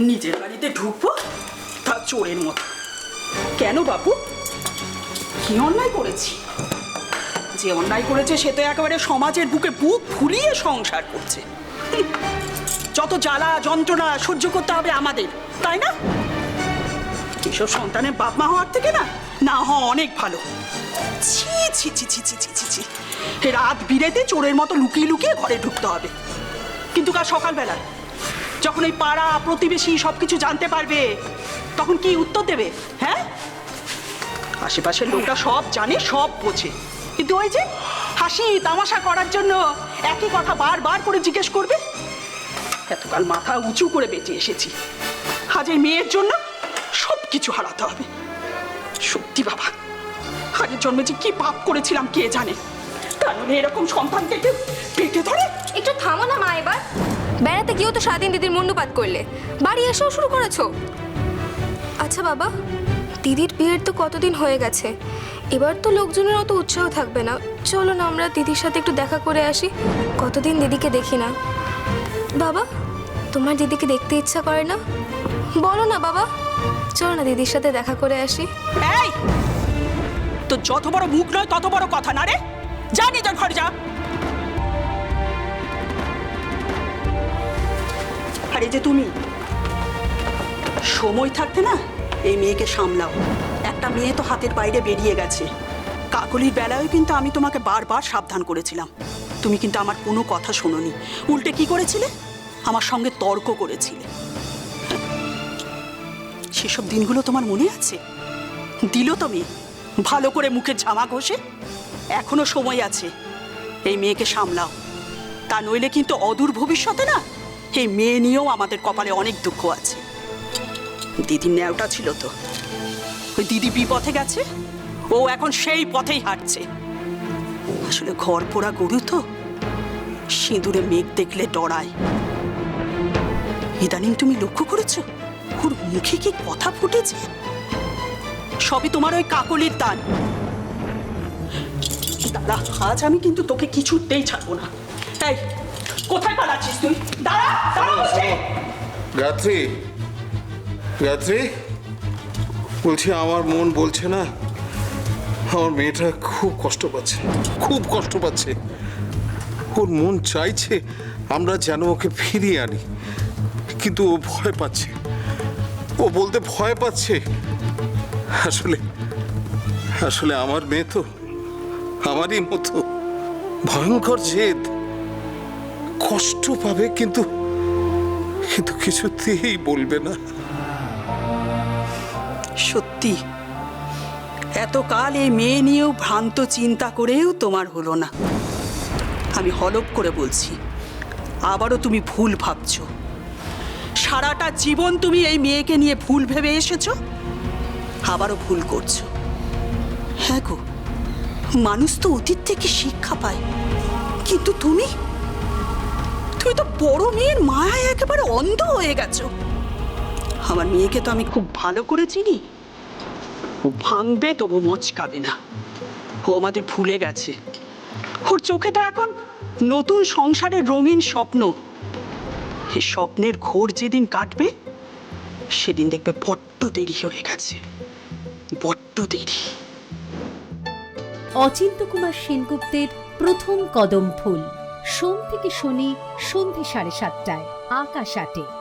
নিজের বাড়িতে ঢুকবো? তা চোরের মতো। কেন বাপু? কি অন্যায় করেছি? যে অন্যায় করেছে সে তো একেবারে সমাজের বুকে বুক ফুলিয়ে সংসার করছে। যত জ্বালা, যন্ত্রণা সহ্য করতে হবে আমাদের, তাই না? এসব সন্তানের বাপ মা হওয়ার থেকে না না হওয়া অনেক ভালো। ছি ছি ছি ছি ছি ছি ছি ছি। রাত বিরেতে চোরের মতো লুকিয়ে লুকিয়ে ঘরে ঢুকতে হবে। কিন্তু কাল সকালবেলা যখন এই পাড়া, প্রতিবেশী সব কিছু জানতে পারবে, তখন কি উত্তর দেবে? হ্যাঁ? আশেপাশের লোকটা সব জানে, সব বোঝে। কিন্তু ওই যে হাসি, তামাশা করার জন্য একই কথা বারবার করে জিজ্ঞেস করবে? এতকাল মাথা উঁচু করে বেঁচে এসেছি। হাজের মেয়ের জন্য সব কিছু হারাতে হবে। সত্যি বাবা হাজের জন্মে যে কি পাপ করেছিলাম কে জানে? তার মানে এরকম সন্তানকে পেটে ধরে? একটু থামো না মা এবার। বেড়াতে গিয়েও তো সারাদিন দিদির মুন্ডুপাত করলে। বাড়ি এসেও শুরু করেছ। আচ্ছা বাবা দিদির বিয়ের তো কতদিন হয়ে গেছে। এবার তো লোকজনের অত উৎসাহ থাকবে না। চলো না আমরা দিদির সাথে একটু দেখা করে আসি। কতদিন দিদিকে দেখি না। বাবা তোমার দিদিকে দেখতে ইচ্ছা করে না? বলো না বাবা। চলো না দিদির সাথে দেখা করে আসি। এই! তো যত বড় মুখ নয় তত বড় কথা না রে। যা নিজের ঘর যা। আর যে তুমি। সময় থাকতে না, এই মেয়েকে সামলাও। একটা মেয়ে তো হাতের বাইরে বেরিয়ে গেছে। কাকলির বেলায়ও কিন্তু আমি তোমাকে বারবার সাবধান করেছিলাম। তুমি কিন্তু আমার কোনো কথা শোনোনি। উল্টে কি করেছিলে? আমার সঙ্গে তর্ক করেছিলে। সেসব দিনগুলো তোমার মনে আছে? দিল তুমি ভালো করে মুখে জামা ঘষে। এখনও সময় আছে। এই মেয়েকে সামলাও। তা নইলে কিন্তু অদূর ভবিষ্যতে না এই মেয়ে নিয়েও আমাদের কপালে অনেক দুঃখ আছে। দিদির ন্যাওটা ছিল তো। ওই দিদি বিপথে গেছে, ও এখন সেই পথেই হাঁটছে। আসলে ঘর পোড়া গরু তো, সিঁদুরে মেঘ দেখলে ডরায়। ইদানিং তুমি লক্ষ্য করেছ? ওর মুখে কি কথা ফুটেছে? সবই তোমার ওই কাকলির দান। দাদা, আজ আমি কিন্তু তোকে কিছুতেই ছাড়বো না। এই কোথায় পালাচ্ছিস তুই দাঁড়া দাঁড়া বলছি। গায়ত্রী গায়ত্রী বলছি আমার মন বলছে না? আমার মেয়েটা খুব কষ্ট পাচ্ছে। খুব কষ্ট পাচ্ছে। ওর মন চাইছে আমরা যেন ওকে ফিরিয়ে আনি। কিন্তু ও ভয় পাচ্ছে। ও বলতে ভয় পাচ্ছে। আসলে আসলে আমার মেয়ে তো আমারই মতো। ভয়ঙ্কর জেদ। কষ্ট পাবে, কিন্তু কিন্তু কিছুতেই বলবে না। সত্যি, এতকাল এই মেয়ে নিয়েও ভ্রান্ত চিন্তা করেও তোমার হলো না। আমি হলপ করে বলছি, আবারও তুমি ভুল ভাবছ। সারাটা জীবন তুমি এই মেয়েকে নিয়ে ভুল ভেবে এসেছ? আবারও ভুল করছ। হ্যাঁ গো, মানুষ তো অতীত থেকে শিক্ষা পায়, কিন্তু তুমি? তুমি তো বড় মেয়ের মায়ায় একেবারে অন্ধ হয়ে গেছো। আমার মেয়েকে তো আমি খুব ভালো করে চিনি। ও ভাঙবে, তবু মচকাবে না। ও আমাদের ভুলে গেছে। ওর চোখে তো এখন নতুন সংসারের রঙিন স্বপ্ন। এই স্বপ্নের ঘোর যেদিন কাটবে, সেদিন দেখবে বড্ড দেরি হয়ে গেছে। বড্ড দেরি। অচিন্ত কুমার সেনগুপ্তের প্রথম কদম ফুল। সোম থেকে শনি সন্ধে সাড়ে সাতটায় আকাশ আটে।